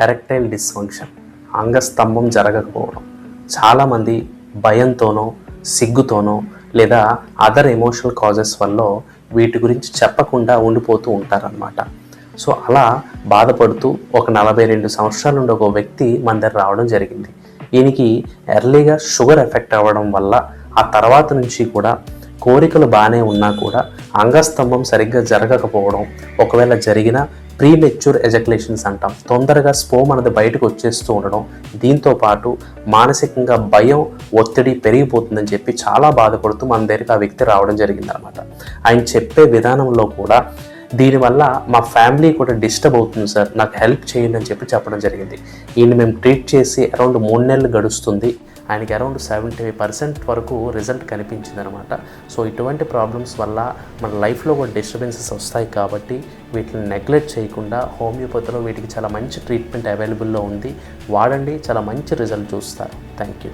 Erectile dysfunction అంగస్తంభం జరగకపోవడం చాలామంది భయంతోనో సిగ్గుతోనో లేదా other emotional causes వల్ల వీటి గురించి చెప్పకుండా ఉండిపోతూ ఉంటారనమాట సో అలా బాధపడుతూ ఒక నలభై రెండు సంవత్సరాల నుండి ఒక వ్యక్తి మన దగ్గర రావడం జరిగింది. ఈయనకి ఎర్లీగా షుగర్ ఎఫెక్ట్ అవ్వడం వల్ల ఆ తర్వాత నుంచి కూడా కోరికలు బాగానే ఉన్నా కూడా అంగస్తంభం సరిగ్గా జరగకపోవడం ఒకవేళ జరిగినా ప్రీ మెచ్యూర్ ఎజకులేషన్స్ అంటాం. తొందరగా స్పోమ్ అనేది బయటకు వచ్చేస్తూ ఉండడం దీంతో పాటు మానసికంగా భయం ఒత్తిడి పెరిగిపోతుందని చెప్పి చాలా బాధపడుతూ మన దగ్గరికి ఆ వ్యక్తి రావడం జరిగిందనమాట. ఆయన చెప్పే విధానంలో కూడా దీనివల్ల మా ఫ్యామిలీ కూడా డిస్టర్బ్ అవుతుంది సార్. నాకు హెల్ప్ చేయండి అని చెప్పి చెప్పడం జరిగింది. ఈయన మేము ట్రీట్ చేసి అరౌండ్ మూడు నెలలు గడుస్తుంది. ఆయనకి అరౌండ్ సెవెంటీ పర్సెంట్ వరకు రిజల్ట్ కనిపించింది అనమాట సో ఇటువంటి ప్రాబ్లమ్స్ వల్ల మన లైఫ్లో కూడా డిస్టర్బెన్సెస్ వస్తాయి కాబట్టి వీటిని నెగ్లెక్ట్ చేయకుండా హోమియోపతిలో వీటికి చాలా మంచి ట్రీట్మెంట్ అవైలబుల్లో ఉంది. వాడండి చాలా మంచి రిజల్ట్ చూస్తారు. Thank you